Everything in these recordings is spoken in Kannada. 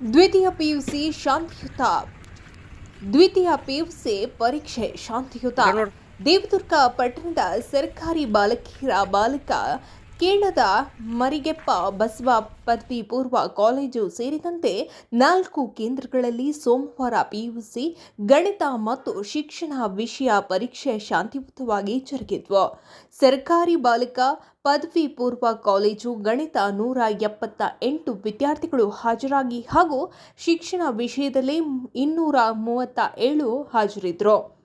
ದ್ವಿತೀಯ ಪಿಯುಸಿ ಶಾಂತಿಯುತ ದ್ವಿತೀಯ ಪಿಯುಸಿ ಪರೀಕ್ಷೆ ಶಾಂತಿಯುತ ದೇವದುರ್ಗ ಪಟ್ಟಣದ ಸರ್ಕಾರಿ ಬಾಲಕಿಯರ ಬಾಲಕ ಕೇಳದ ಮರಿಗೆಪ್ಪ ಬಸವ ಪದವಿ ಪೂರ್ವ ಕಾಲೇಜು ಸೇರಿದಂತೆ ನಾಲ್ಕು ಕೇಂದ್ರಗಳಲ್ಲಿ ಸೋಮವಾರ ಪಿಯುಸಿ, ಗಣಿತ ಮತ್ತು ಶಿಕ್ಷಣ ವಿಷಯ ಪರೀಕ್ಷೆ ಶಾಂತಿಯುತವಾಗಿ ಜರುಗಿದ್ವು. ಸರ್ಕಾರಿ ಬಾಲಕ, ಪದವಿ ಪೂರ್ವ ಕಾಲೇಜು ಗಣಿತ ನೂರ ಎಪ್ಪತ್ತ ಎಂಟು ವಿದ್ಯಾರ್ಥಿಗಳು ಹಾಜರಾಗಿ ಹಾಗೂ ಶಿಕ್ಷಣ ವಿಷಯದಲ್ಲಿ ಇನ್ನೂರ ಮೂವತ್ತ ಏಳು ಹಾಜರಿದ್ದರು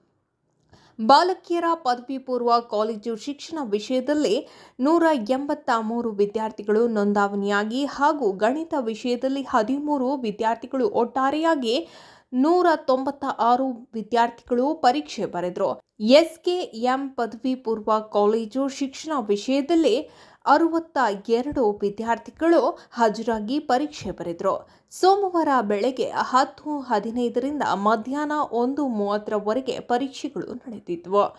ಬಾಲಕಿಯರ ಪದವಿ ಪೂರ್ವ ಕಾಲೇಜು ಶಿಕ್ಷಣ ವಿಷಯದಲ್ಲಿ ನೂರ ಎಂಬತ್ತ ಮೂರು ವಿದ್ಯಾರ್ಥಿಗಳು ನೋಂದಾವಣಿಯಾಗಿ ಹಾಗೂ ಗಣಿತ ವಿಷಯದಲ್ಲಿ ಹದಿಮೂರು ವಿದ್ಯಾರ್ಥಿಗಳು ಒಟ್ಟಾರೆಯಾಗಿ ನೂರ ತೊಂಬತ್ತ ಆರು ವಿದ್ಯಾರ್ಥಿಗಳು ಪರೀಕ್ಷೆ ಬರೆದರು. ಎಸ್ಕೆಎಂ ಪದವಿ ಪೂರ್ವ ಕಾಲೇಜು ಶಿಕ್ಷಣ ವಿಷಯದಲ್ಲಿ ಅರವತ್ತ ಎರಡು ವಿದ್ಯಾರ್ಥಿಗಳು ಹಾಜರಾಗಿ ಪರೀಕ್ಷೆ ಬರೆದರು. ಸೋಮವಾರ ಬೆಳಗ್ಗೆ ಹತ್ತು ಹದಿನೈದರಿಂದ ಮಧ್ಯಾಹ್ನ ಒಂದು ಮೂವತ್ತರವರೆಗೆ ಪರೀಕ್ಷೆಗಳು ನಡೆದಿದ್ವು.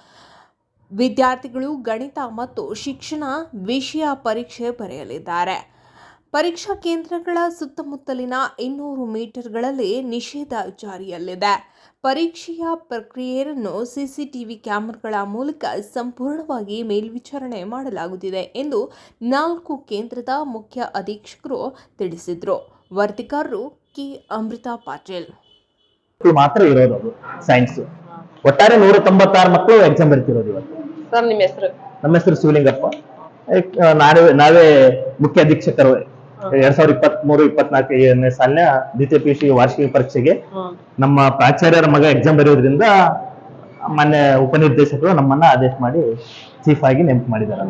ವಿದ್ಯಾರ್ಥಿಗಳು ಗಣಿತ ಮತ್ತು ಶಿಕ್ಷಣ ವಿಷಯ ಪರೀಕ್ಷೆ ಬರೆಯಲಿದ್ದಾರೆ. ಪರೀಕ್ಷಾ ಕೇಂದ್ರಗಳ ಸುತ್ತಮುತ್ತಲಿನ ಇನ್ನೂರು ಮೀಟರ್ಗಳಲ್ಲಿ ನಿಷೇಧ ಜಾರಿಯಲ್ಲಿದೆ. ಪರೀಕ್ಷೆಯ ಪ್ರಕ್ರಿಯೆಯನ್ನು ಸಿಸಿಟಿವಿ ಕ್ಯಾಮೆರಾಗಳ ಮೂಲಕ ಸಂಪೂರ್ಣವಾಗಿ ಮೇಲ್ವಿಚಾರಣೆ ಮಾಡಲಾಗುತ್ತಿದೆ ಎಂದು ನಾಲ್ಕು ಕೇಂದ್ರದ ಮುಖ್ಯ ಅಧೀಕ್ಷಕರು ತಿಳಿಸಿದರು. ವರದಿಗಾರರು ಕೆ. ಅಮೃತಾ ಪಾಟೀಲ್. ಮಾತ್ರ ಇರೋದು ಸೈನ್ಸ್ ಒಟ್ಟಾರೆ ನೂರ ತೊಂಬತ್ತಾರು ಮಕ್ಕಳು ಎಕ್ಸಾಮ್ ಬರ್ತಿರೋದು ಇವತ್ತು ಸರ್ ನಿಮ್ಮ ಹೆಸರು? ನಮ್ಮ ಹೆಸರು ಶಿವಲಿಂಗಪ್ಪ. ನಾವೇ ನಾವೇ ಮುಖ್ಯ ಅಧೀಕ್ಷಕರು. ಎರಡ್ ಸಾವಿರದ ಇಪ್ಪತ್ತ್ ಮೂರು ಇಪ್ಪತ್ನಾಲ್ಕನೇ ಸಾಲಿನ ದ್ವಿತೀಯ ಪಿ ವಾರ್ಷಿಕ ಪರೀಕ್ಷೆಗೆ ನಮ್ಮ ಪ್ರಾಚಾರ್ಯರ ಮಗ ಎಕ್ಸಾಮ್ ಬರೆಯೋದ್ರಿಂದ ಮಾನ್ಯ ಉಪನಿರ್ದೇಶಕರು ನಮ್ಮನ್ನ ಆದೇಶ ಮಾಡಿ ಚೀಫ್ ಆಗಿ ನೇಮಕ ಮಾಡಿದ್ದಾರೆ.